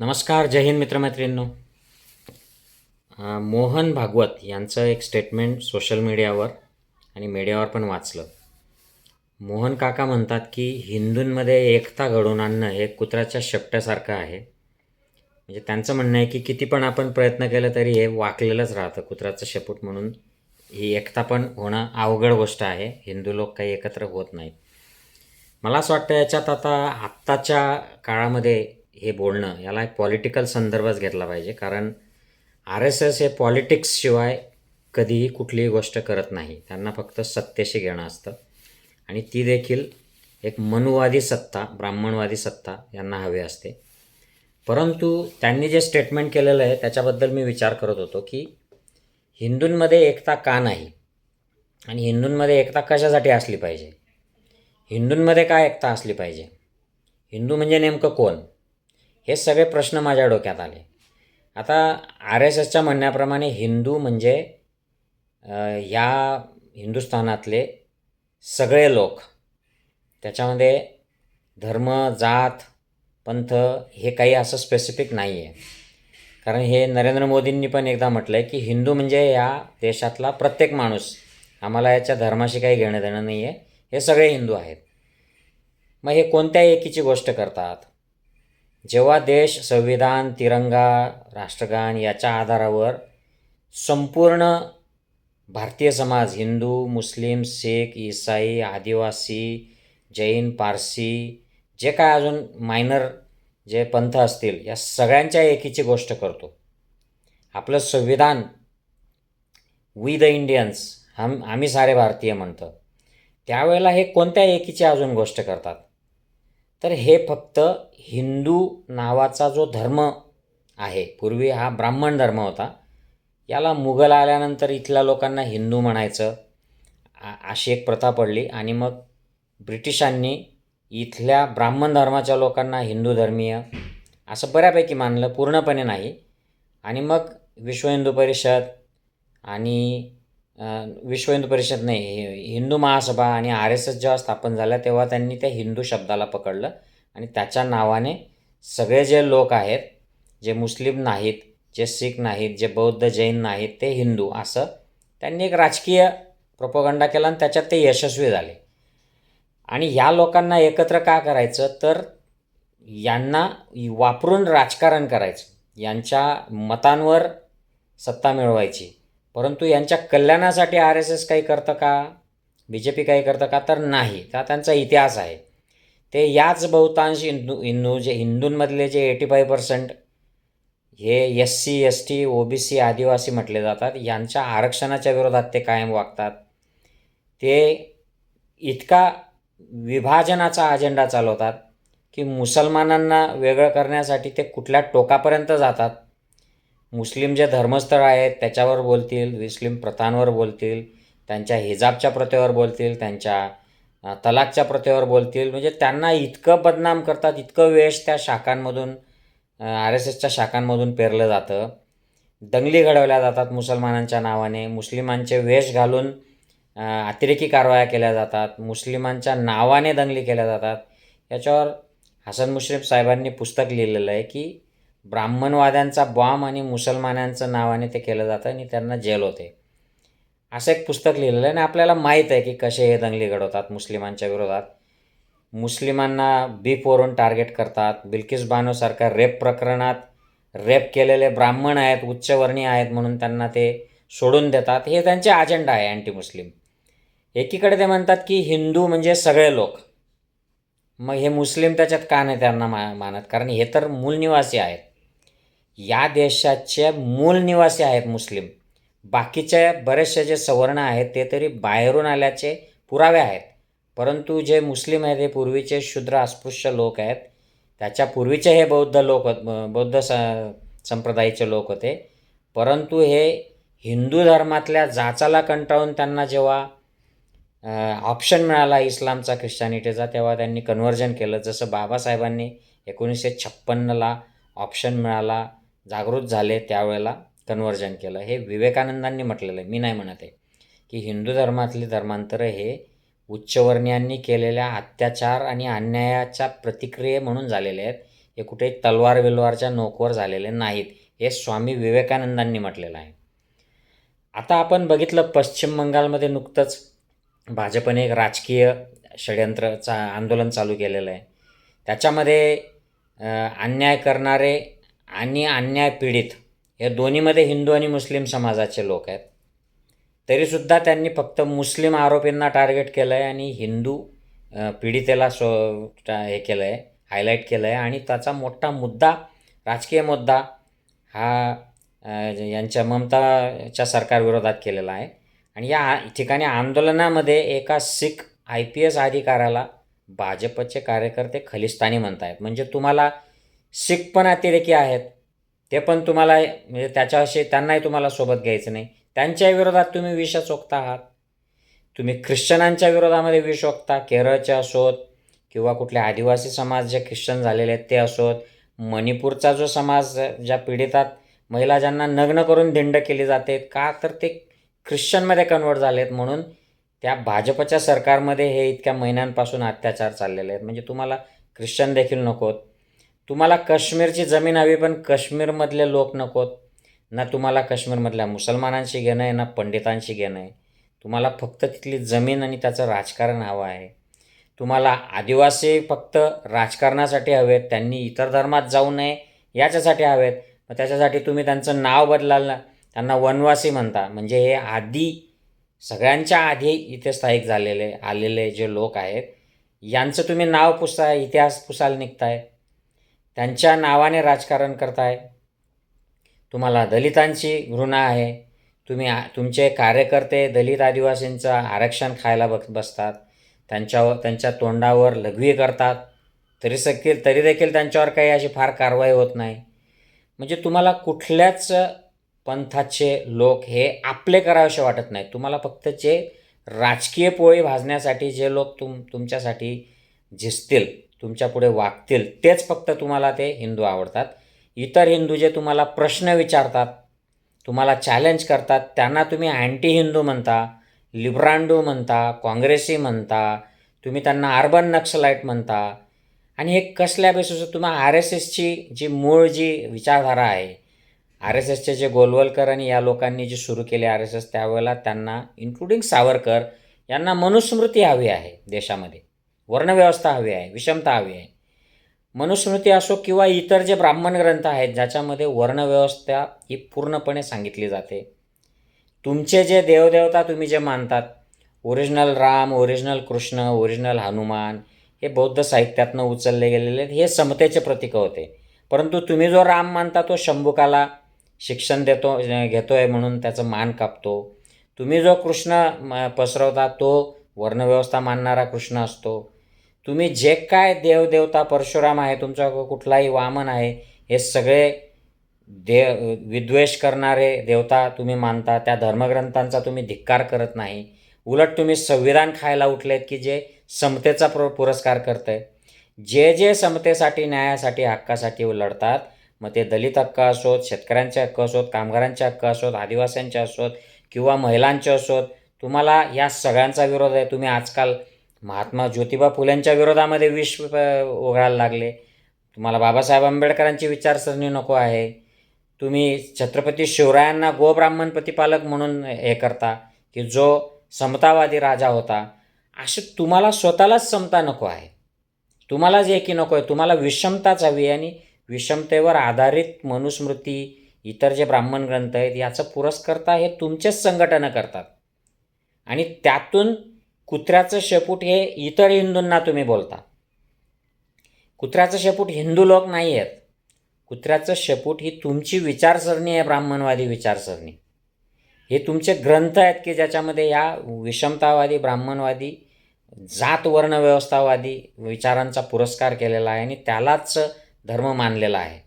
नमस्कार जय हिंद मित्रमैत्रिणींनो. मोहन भागवत यांचं एक स्टेटमेंट सोशल मीडियावर आणि मीडियावर पण वाचलं. मोहन काका म्हणतात की हिंदूंमध्ये एकता घडवून आणणं हे कुत्र्याच्या शेपट्यासारखं आहे. म्हणजे त्यांचं म्हणणं आहे की किती पण आपण प्रयत्न केलं तरी हे वाकलेलंच राहतं कुत्र्याचं शेपूट म्हणून. ही एकता पण होणं अवघड गोष्ट आहे. हिंदू लोक काही एकत्र होत नाहीत. मला असं वाटतं याच्यात आता आत्ताच्या काळामध्ये हे बोलणं याला एक पॉलिटिकल संदर्भच घेतला पाहिजे. कारण आर एस एस हे पॉलिटिक्सशिवाय कधीही कुठलीही गोष्ट करत नाही. त्यांना फक्त सत्तेशी घेणं असतं. आणि ती देखील एक मनुवादी सत्ता ब्राह्मणवादी सत्ता यांना हवी असते. परंतु त्यांनी जे स्टेटमेंट केलेलं आहे त्याच्याबद्दल मी विचार करत होतो की हिंदूंमध्ये एकता का नाही? आणि हिंदूंमध्ये एकता कशासाठी असली पाहिजे? हिंदूंमध्ये काय एकता असली पाहिजे? हिंदू म्हणजे नेमकं कोण? हे सगळे प्रश्न माझ्या डोक्यात आले. आता आर एस एसच्या म्हणण्याप्रमाणे हिंदू म्हणजे ह्या या हिंदुस्थानातले सगळे लोक त्याच्यामध्ये धर्म जात पंथ हे काही असं स्पेसिफिक नाही आहे कारण हे नरेंद्र मोदींनी पण एकदा म्हटलं आहे की हिंदू म्हणजे या देशातला प्रत्येक माणूस आम्हाला याच्या धर्माशी काही घेणं देणं नाही आहे हे सगळे हिंदू आहेत. मग हे कोणत्या एकीची गोष्ट करतात? जेव्हा देश संविधान तिरंगा राष्ट्रगान याच्या आधारावर संपूर्ण भारतीय समाज हिंदू मुस्लिम शीख ईसाई आदिवासी जैन पारसी जे काय अजून मायनर जे पंथ असतील या सगळ्यांच्या एकीची गोष्ट करतो. आपलं संविधान वी द इंडियन्स हम आम्ही सारे भारतीय म्हणतं. त्यावेळेला हे कोणत्या एकीची अजून गोष्ट करतात? तर हे फक्त हिंदू नावाचा जो धर्म आहे पूर्वी हा ब्राह्मण धर्म होता याला मुघल आल्यानंतर इथल्या लोकांना हिंदू म्हणायचं अशी एक प्रथा पडली. आणि मग ब्रिटिशांनी इथल्या ब्राह्मण धर्माच्या लोकांना हिंदू धर्मीय असं बऱ्यापैकी मानलं पूर्णपणे नाही. आणि मग विश्व हिंदू परिषद आणि विश्व हिंदू परिषद नाही हिंदू महासभा आणि आर एस एस जेव्हा स्थापन झाल्या तेव्हा त्यांनी त्या हिंदू शब्दाला पकडलं आणि त्याच्या नावाने सगळे जे लोक आहेत जे मुस्लिम नाहीत जे शीख नाहीत जे बौद्ध जैन नाहीत ते हिंदू असं त्यांनी एक राजकीय प्रोपोगंडा केला आणि त्याच्यात ते यशस्वी झाले. आणि ह्या लोकांना एकत्र का करायचं? तर यांना वापरून राजकारण करायचं. यांच्या मतांवर सत्ता मिळवायची. परंतु यांच्या कल्याणासाठी आर एस एस काही करतं का? बी जे पी काही करतं का? तर नाही. हा त्यांचा इतिहास आहे. ते याच बहुतांश हिंदू हिंदू जे हिंदूंमधले जे एटी फाय पर्सेंट हे S C S T O B C आदिवासी म्हटले जातात यांच्या आरक्षणाच्या विरोधात ते कायम वागतात. ते इतका विभाजनाचा अजेंडा चालवतात की मुसलमानांना वेगळं करण्यासाठी ते कुठल्या टोकापर्यंत जातात? मुस्लिम जे धर्मस्थळ आहेत त्याच्यावर बोलतील मुस्लिम प्रथांवर बोलतील त्यांच्या हिजाबच्या प्रथेवर बोलतील त्यांच्या तलाकच्या प्रथेवर बोलतील. म्हणजे त्यांना इतकं बदनाम करतात इतकं वेश त्या शाखांमधून आर एस एसच्या शाखांमधून पेरलं जातं. दंगली घडवल्या जातात मुसलमानांच्या नावाने. मुस्लिमांचे वेश घालून अतिरेकी कारवाया केल्या जातात. मुस्लिमांच्या नावाने दंगली केल्या जातात. याच्यावर हसन मुश्रीफ साहेबांनी पुस्तक लिहिलेलं आहे की ब्राह्मणवाद्यांचा बॉम्ब आणि मुसलमानांचं नावाने ते केलं जातं आणि त्यांना जेल होते. असं एक पुस्तक लिहिलेलं आहे आणि आपल्याला माहीत आहे की कसे हे दंगली घडवतात मुस्लिमांच्या विरोधात. मुस्लिमांना बीफवरून टार्गेट करतात. बिल्किस बानोसारख्या रेप प्रकरणात रेप केलेले ब्राह्मण आहेत उच्चवर्णीय आहेत म्हणून त्यांना ते सोडून देतात. हे त्यांचे अजेंडा आहे अँटी मुस्लिम एकीकडे ते म्हणतात की हिंदू म्हणजे सगळे लोक. मग हे मुस्लिम त्याच्यात का नाही त्यांना मा मानत? कारण हे तर मूलनिवासी आहेत. या देशाचे मूल निवासी आहेत मुस्लिम. बाकीचे बरेचसे जे सवर्ण आहेत ते तरी बाहेरून आल्याचे पुरावे आहेत. परंतु जे मुस्लिम आहेत हे पूर्वीचे शूद्र अस्पृश्य लोक आहेत. त्याच्या पूर्वीचे हे बौद्ध लोक बौद्ध स संप्रदायाचे लोक होते. परंतु हे हिंदू धर्मातल्या जाचाला कंटाळून त्यांना जेव्हा ऑप्शन मिळाला इस्लामचा ख्रिश्चॅनिटीचा तेव्हा त्यांनी कन्व्हर्जन केलं. जसं बाबासाहेबांनी एकोणीसशे छप्पन्नला ऑप्शन मिळाला. जागृत झाले त्यावेळेला कन्वर्जन केलं. हे विवेकानंदांनी म्हटलेलं आहे. मी नाही म्हणत आहे की हिंदू धर्मातली धर्मांतरं हे उच्चवर्णीयांनी केलेल्या अत्याचार आणि अन्यायाच्या प्रतिक्रिये म्हणून झालेले आहेत. हे कुठे तलवार विलवारच्या नोकवर झालेले नाहीत. हे स्वामी विवेकानंदांनी म्हटलेलं आहे. आता आपण बघितलं पश्चिम बंगालमध्ये नुकतंच भाजपने एक राजकीय षडयंत्रचा आंदोलन चालू केलेलं आहे. त्याच्यामध्ये अन्याय करणारे आणि अन्याय पीडित या दोन्हीमध्ये हिंदू आणि मुस्लिम समाजाचे लोक आहेत. तरीसुद्धा त्यांनी फक्त मुस्लिम आरोपींना टार्गेट केलं आहे आणि हिंदू पीडितेला सो हे केलं आहे हायलाईट केलं आहे आणि त्याचा मोठा मुद्दा राजकीय मुद्दा हा यांच्या ममताच्या सरकारविरोधात केलेला आहे. आणि या ठिकाणी आंदोलनामध्ये एका सिख आय पी एस अधिकाऱ्याला भाजपचे कार्यकर्ते खलिस्तानी म्हणत आहेत म्हणजे तुम्हाला शीख पण अतिरेकी आहेत. ते पण तुम्हाला म्हणजे त्याच्याशी त्यांनाही तुम्हाला सोबत घ्यायचं नाही. त्यांच्या विरोधात तुम्ही विष चोखता आहात. तुम्ही ख्रिश्चनांच्या विरोधामध्ये विष ओकता केरळचे असोत किंवा कुठले आदिवासी समाज जे ख्रिश्चन झालेले आहेत ते असोत. मणिपूरचा जो समाज ज्या पीडितात महिला ज्यांना नग्न करून दिंड केली जाते का तर ते ख्रिश्चनमध्ये कन्वर्ट झालेत. म्हणून त्या भाजपच्या सरकारमध्ये हे इतक्या महिन्यांपासून अत्याचार चाललेले आहेत. म्हणजे तुम्हाला ख्रिश्चन देखील नकोत. तुम्हाला काश्मीरची जमीन हवी पण काश्मीरमधले लोक नकोत ना तुम्हाला काश्मीरमधल्या मुसलमानांशी घेणं आहे ना पंडितांशी घेणं आहे. तुम्हाला फक्त तिथली जमीन आणि त्याचं राजकारण हवं आहे. तुम्हाला आदिवासी फक्त राजकारणासाठी हवेत त्यांनी इतर धर्मात जाऊ नये याच्यासाठी हवेत. मग त्याच्यासाठी तुम्ही त्यांचं नाव बदलाल ना. त्यांना वनवासी म्हणता. म्हणजे हे आधी सगळ्यांच्या आधी इथे स्थायिक झालेले आलेले जे लोक आहेत यांचं तुम्ही नाव पुसताय इतिहास पुसायला निघताय. त्यांच्या नावाने राजकारण करताय. तुम्हाला दलितांची घृणा आहे. तुम्ही आ- तुमचे कार्यकर्ते दलित आदिवासींचं आरक्षण खायला बघ बसतात. त्यांच्यावर त्यांच्या तोंडावर लघवी करतात. तरी सकील तरी देखील त्यांच्यावर काही अशी फार कारवाई होत नाही. म्हणजे तुम्हाला कुठल्याच पंथाचे लोक हे आपले करावेसे वाटत नाही तुम्हाला फक्त जे राजकीय पोळी भाजण्यासाठी जे लोक तुम तुमच्यासाठी झिजतील तुमच्यापुढे वागतील तेच फक्त तुम्हाला ते हिंदू आवडतात. इतर हिंदू जे तुम्हाला प्रश्न विचारतात तुम्हाला चॅलेंज करतात त्यांना तुम्ही अँटी हिंदू म्हणता लिब्रांडू म्हणता काँग्रेसी म्हणता तुम्ही त्यांना अर्बन नक्सलाईट म्हणता. आणि हे कसल्या बेसिसवर आर एस एसची जी मूळ जी विचारधारा आहे आर एस एसचे जे गोलवलकर आणि या लोकांनी जे सुरू केले आर एस एस त्यावेळेला त्यांना इन्क्लुडिंग सावरकर यांना मनुस्मृती हवी आहे देशामध्ये. वर्णव्यवस्था हवी आहे विषमता हवी आहे. मनुस्मृती असो किंवा इतर जे ब्राह्मण ग्रंथ आहेत ज्याच्यामध्ये वर्णव्यवस्था ही पूर्णपणे सांगितली जाते. तुमचे जे देवदेवता तुम्ही जे मानतात original Ram original Krishna original Hanuman हे बौद्ध साहित्यातनं उचलले गेलेले आहेत. हे समतेचे प्रतीक होते. परंतु तुम्ही जो राम मानता तो शंभुकाला शिक्षण देतो घेतो आहे म्हणून त्याचं मान कापतो. तुम्ही जो कृष्ण म, पसरवता तो वर्णव्यवस्था मानणारा कृष्ण असतो. तुम्ही जे काय देवदेवता परशुराम आहे तुमचा कुठलाही वामन आहे हे सगळे देव विद्वेष करणारे देवता तुम्ही मानता त्या धर्मग्रंथांचा तुम्ही धिक्कार करत नाही. उलट तुम्ही संविधान खायला उठलेत की जे समतेचा प्र पुरस्कार करत आहे जे जे समतेसाठी न्यायासाठी हक्कासाठी लढतात मग ते दलित हक्क असोत शेतकऱ्यांचे हक्क असोत कामगारांचे हक्क असोत आदिवासींचे असोत किंवा महिलांचे असोत तुम्हाला या सगळ्यांचा विरोध आहे. तुम्ही आजकाल महात्मा ज्योतिबा फुलेंच्या विरोधामध्ये विष अ, ओघळायला लागले. तुम्हाला बाबासाहेब आंबेडकरांची विचारसरणी नको आहे. तुम्ही छत्रपती शिवरायांना गोब्राह्मण प्रतिपालक म्हणून हे करता की जो समतावादी राजा होता. असे तुम्हाला स्वतःलाच समता नको आहे. तुम्हाला जे की नको आहे तुम्हाला विषमताच हवी आणि विषमतेवर आधारित मनुस्मृती इतर जे ब्राह्मण ग्रंथ आहेत याचं पुरस्कर्ता हे तुमचेच संघटनं करतात. आणि त्यातून कुत्र्याचं शेपूट हे इतर हिंदूंना तुम्ही बोलता. कुत्र्याचं शेपूट हिंदू लोक नाही आहेत कुत्र्याचं शेपूट ही तुमची विचारसरणी आहे ब्राह्मणवादी विचारसरणी. हे तुमचे ग्रंथ आहेत की ज्याच्यामध्ये या विषमतावादी ब्राह्मणवादी जात वर्ण व्यवस्थावादी विचारांचा पुरस्कार केलेला आहे आणि त्यालाच धर्म मानलेला आहे.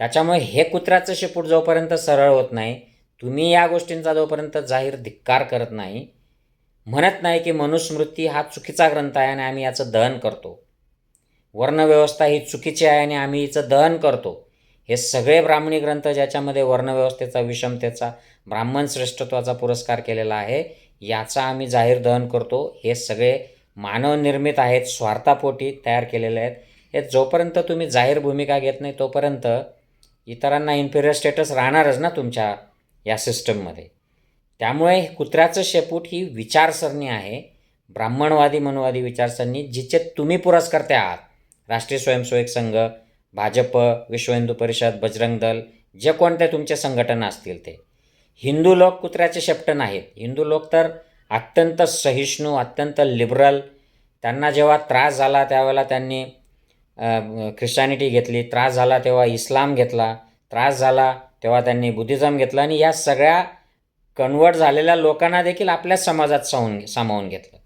त्याच्यामुळे हे कुत्र्याचं शेपूट जोपर्यंत सरळ होत नाही तुम्ही या गोष्टींचा जोपर्यंत जाहीर धिक्कार करत नाही म्हणत नाही की मनुस्मृती हा चुकीचा ग्रंथ आहे आणि आम्ही याचं दहन करतो. वर्णव्यवस्था ही चुकीची आहे आणि आम्ही हिचं दहन करतो. हे सगळे ब्राह्मणी ग्रंथ ज्याच्यामध्ये वर्णव्यवस्थेचा विषमतेचा ब्राह्मण श्रेष्ठत्वाचा पुरस्कार केलेला आहे याचा आम्ही जाहीर दहन करतो. हे सगळे मानवनिर्मित आहेत स्वार्थापोटी तयार केलेले आहेत. हे जोपर्यंत तुम्ही जाहीर भूमिका घेत नाही तोपर्यंत इतरांना इन्फिरियर स्टेटस राहणारच ना तुमच्या या सिस्टममध्ये त्यामुळे कुत्र्याचं शेपूट ही विचारसरणी आहे. ब्राह्मणवादी मनवादी विचारसरणी जिचे तुम्ही पुरस्कर्ते आहात. राष्ट्रीय स्वयंसेवक संघ भाजप विश्व हिंदू परिषद बजरंग दल जे कोणते तुमचे संघटना असतील ते. हिंदू लोक कुत्र्याचे शेपट नाहीत. हिंदू लोक तर अत्यंत सहिष्णू अत्यंत लिबरल त्यांना जेव्हा त्रास झाला त्यावेळेला त्यांनी ख्रिश्चॅनिटी घेतली त्रास झाला तेव्हा इस्लाम घेतला त्रास झाला तेव्हा त्यांनी बुद्धिझम घेतला आणि या सगळ्या कन्वर्ट झालेल्या लोकांना देखील आपल्या समाजात सावून सामावून घेतलं.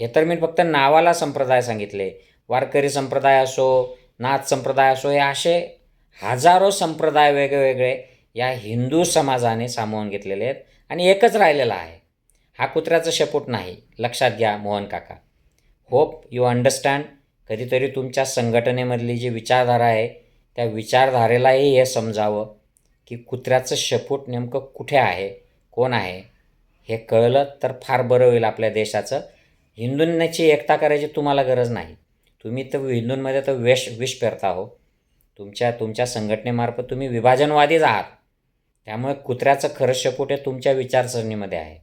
हे तर मी फक्त नावाला संप्रदाय सांगितले. वारकरी संप्रदाय असो नाथ संप्रदाय असो हे असे हजारो संप्रदाय वेगवेगळे या हिंदू समाजाने सामावून घेतलेले आहेत आणि एकच राहिलेला आहे. हा कुत्र्याचं शेपूट नाही. लक्षात घ्या मोहन काका. Hope you understand. कधीतरी तुमच्या संघटनेमधली जी विचारधारा आहे त्या विचारधारेलाही हे समजावं की कुत्र्याचं शेपूट नेमकं कुठे आहे? कोण आहे? हे कळलं तर फार बरं होईल आपल्या देशाचं. हिंदूंची एकता करायची तुम्हाला गरज नाही. तुम्ही तर हिंदूंमध्ये तर वेश विष पेरता हो. तुमच्या तुमच्या संघटनेमार्फत तुम्ही विभाजनवादीच आहात. त्यामुळे कुत्र्याचं खरं शेपूट हे तुमच्या विचारसरणीमध्ये आहे.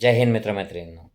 जय हिंद मित्रमैत्रिणींनो.